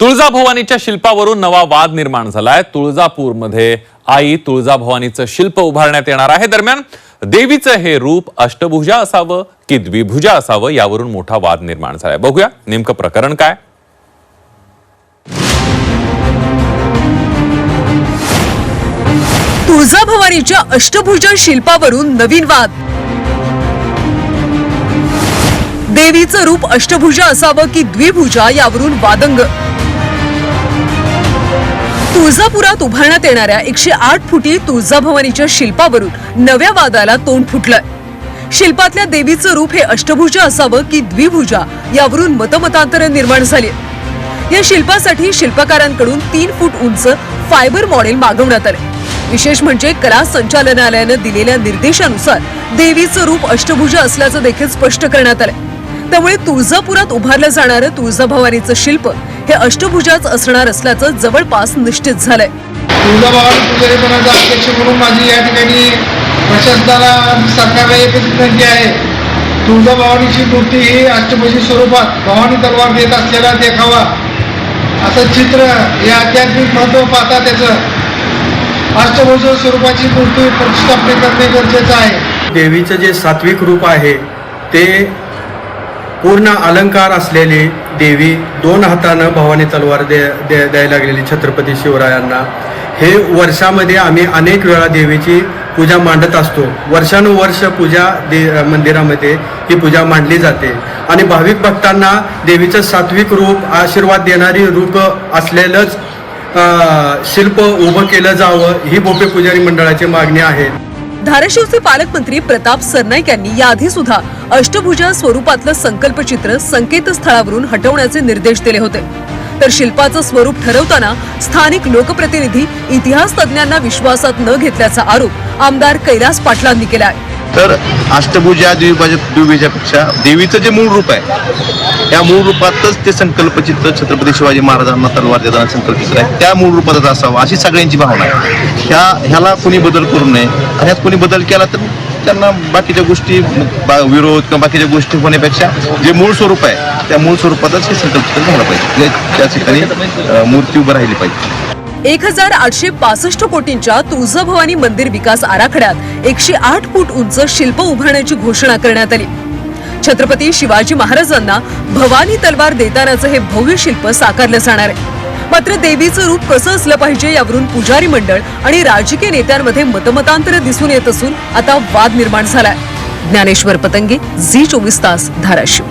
तुळजाभवानीच्या शिल्पावरून नवा वाद निर्माण झालाय. तुळजापूरमध्ये आई तुळजाभवानीचं शिल्प उभारण्यात येणार आहे. दरम्यान देवीचं हे रूप अष्टभुजा असावं की द्विभुजा असावं यावरून मोठा वाद निर्माण झालाय. बघूया नेमकं प्रकरण काय? तुळजाभवानीच्या अष्टभुजा शिल्पावरून नवीन वाद. देवीचं रूप अष्टभुजा असावं की द्विभुजा यावरून वादंग. तुळजापुरात उभारण्यात येणाऱ्या एकशे आठ फुटी तुळजाभवानीच्या शिल्पावरून नव्या वादाला तोंड फुटलंय. शिल्पातल्या देवीचं रूप हे अष्टभुजा असावं की द्विभुजा यावरून मतमतांतर निर्माण झाली. या शिल्पासाठी शिल्पकारांकडून तीन फूट उंच फायबर मॉडेल मागवण्यात आले विशेष म्हणजे कला संचालनालयानं दिलेल्या निर्देशानुसार देवीचं रूप अष्टभुजा असल्याचं देखील स्पष्ट करण्यात आलंय. त्यामुळे तुळजापुरात उभारलं जाणारं तुळजाभवानीचं शिल्प हे अष्टभुजाच असणार असल्याचं जवळपास निश्चित झालंय. तुळजाभवानी पुजारीपणाचा अध्यक्ष म्हणून माझी या ठिकाणी प्रशासनाला सरकारला एकच विनंती आहे. तुळजाभवानीची मूर्ती ही अष्टभुजी स्वरूपात भवानी तलवार देत असलेला देखावा. असं चित्र हे आध्यात्मिक महत्त्व पाहता त्याचं अष्टभुज स्वरूपाची मूर्ती प्रतिष्ठापने करणे गरजेचं आहे. देवीचं जे सात्विक रूप आहे ते पूर्ण अलंकार असलेली देवी दोन हातानं भवानी तलवार दे दे द्यायला लागलेली छत्रपती शिवरायांना. हे वर्षामध्ये आम्ही अनेक वेळा देवीची पूजा मांडत असतो. वर्षानुवर्ष पूजा दे मंदिरामध्ये ही पूजा मांडली जाते. आणि भाविक भक्तांना देवीचं सात्विक रूप आशीर्वाद देणारी रूप असलेलंच शिल्प उभं केलं जावं ही बोपे पुजारी मंडळाची मागणी आहे. धाराशिवचे पालकमंत्री प्रताप सरनाईक यांनी याआधी सुद्धा अष्टभुजा स्वरूपातलं संकल्पचित्र संकेतस्थळावरून हटवण्याचे निर्देश दिले होते. तर शिल्पाचं स्वरूप ठरवताना स्थानिक लोकप्रतिनिधी इतिहास तज्ज्ञांना विश्वासात न घेतल्याचा आरोप आमदार कैलास पाटलांनी केला आहे तर अष्टभुजा द्विभाजा द्विभुजापेक्षा देवीचं जे मूळ रूप आहे त्या मूळ रूपातच ते संकल्पचित्र छत्रपती शिवाजी महाराजांना तलवार देताना संकल्पचित्र आहे. त्या मूळ रूपातच असावं अशी सगळ्यांची भावना आहे. ह्या ह्याला कोणी बदल करू नये. आणि ह्यात कोणी बदल केला तर त्यांना बाकीच्या गोष्टी विरोध किंवा बाकीच्या गोष्टी होण्यापेक्षा जे मूळ स्वरूप आहे त्या मूळ स्वरूपातच हे संकल्पचित्र झालं पाहिजे. त्या ठिकाणी मूर्ती उभं राहिली पाहिजे. एक हजार आठशे पासष्ट कोटींच्या तुळजाभवानी मंदिर विकास आराखड्यात एकशे आठ फूट उंच शिल्प उभारण्याची घोषणा करण्यात आली. छत्रपती शिवाजी महाराजांना भवानी तलवार देतानाचं हे भव्य शिल्प साकारलं जाणार आहे. मात्र देवीचं रूप कसं असलं पाहिजे यावरून पुजारी मंडळ आणि राजकीय नेत्यांमध्ये मतमतांतर दिसून येत असून आता वाद निर्माण झालाय. ज्ञानेश्वर पतंगे झी चोवीस तास धाराशिव.